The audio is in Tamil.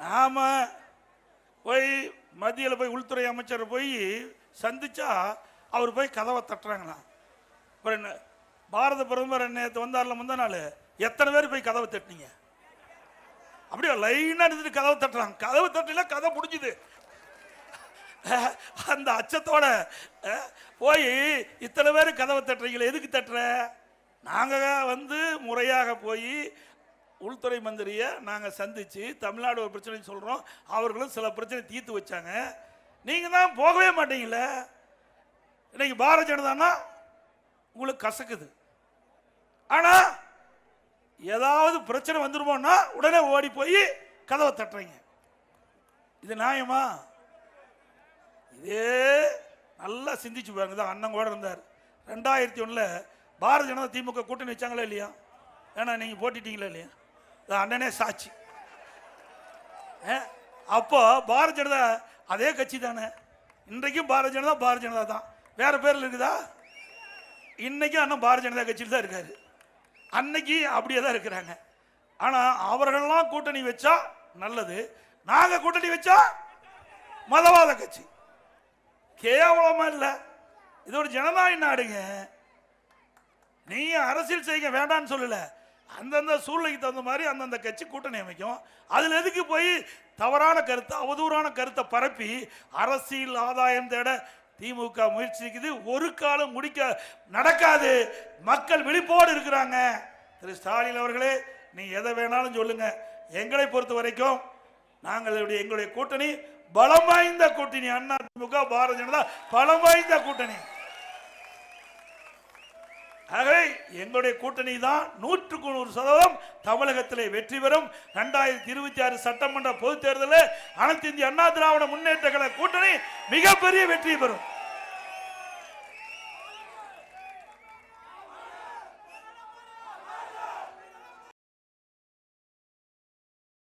நாம போய் மத்தியில் போய் உள்துறை அமைச்சர் போய் சந்திச்சா அவர் போய் கதவை தட்டுறாங்கண்ணா அப்புறம் என்ன பாரத பிரதமர் நேற்று வந்தார்ல முந்தா நாள்? எத்தனை பேர் போய் கதவை தட்டினீங்க? அப்படியே லைனாக இருந்துட்டு கதவை தட்டுறாங்க. கதவு தட்டல கதை முடிஞ்சுது. அந்த அச்சத்தோட போய் இத்தனை பேர் கதவை தட்டுறீங்களே எதுக்கு தட்டுற? நாங்கள் வந்து முறையாக போய் உள்துறை மந்திரியை நாங்கள் சந்தித்து தமிழ்நாடு ஒரு பிரச்சனை சொல்கிறோம் அவர்களும் சில பிரச்சனை தீர்த்து வச்சாங்க. நீங்கள் தான் போகவே மாட்டீங்களே இன்னைக்கு பாரதிய ஜனதானா? உங்களுக்கு கசக்குது. ஆனால் ஏதாவது பிரச்சனை வந்துருமோன்னா உடனே ஓடி போய் கதவை தட்டுறீங்க. இது நியாயமா? இதே நல்லா சிந்திச்சு பாருங்க. தான் அண்ணன் கூட இருந்தார். ரெண்டாயிரத்தி ஒன்றில் பாரதிய ஜனதா திமுக கூட்டணி வச்சாங்களா இல்லையா? ஏன்னா நீங்கள் போட்டிட்டீங்களா இல்லையா? அண்ணனே சாட்சி. ஆ? அப்போ பாரதிய ஜனதா அதே கட்சி தானே. இன்றைக்கும் பாரதிய ஜனதா பாரதிய ஜனதா தான். வேற பேரில் இருக்குதா? இன்னைக்கும் அண்ணன் பாரதிய ஜனதா கட்சியில் தான் இருக்காரு. அன்னைக்கு அப்படியே தான் இருக்கிறாங்க. ஆனா அவர்கள்லாம் கூட்டணி வச்சா நல்லது. நாங்கள் கூட்டணி வச்சா மதவாத கட்சி. கேவலமா இல்லை. இது ஒரு ஜனநாயக நாடுங்க. நீ அரசியல் செய்ய வேண்டாம்னு சொல்லலை. அந்தந்த சூழ்நிலைக்கு தகுந்த மாதிரி அந்தந்த கட்சி கூட்டணி அமைக்கும். அதில் எதுக்கு போய் தவறான கருத்தை அவதூறான கருத்தை பரப்பி அரசியல் ஆதாயம் தேட திமுக முயற்சிக்குது ஒரு காலம் முடிக்க நடக்காது. மக்கள் விழிப்போடு இருக்கிறாங்க. திரு ஸ்டாலின் அவர்களே நீ எதை வேணாலும் சொல்லுங்க. எங்களை பொறுத்த வரைக்கும் நாங்கள் எங்களுடைய கூட்டணி பலம் வாய்ந்த கூட்டணி. அண்ணா திமுக பாரதிய ஜனதா பலம் வாய்ந்த கூட்டணி. ஆகவே எங்களுடைய கூட்டணி தான் நூற்றுக்கு நூறு சதவீதம் தமிழகத்திலே வெற்றி பெறும். ரெண்டாயிரத்தி இருபத்தி ஆறு சட்டமன்ற பொதுத் தேர்தலில் அனைத்து இந்திய அண்ணா திராவிட முன்னேற்ற கழக கூட்டணி மிகப்பெரிய வெற்றி பெறும்.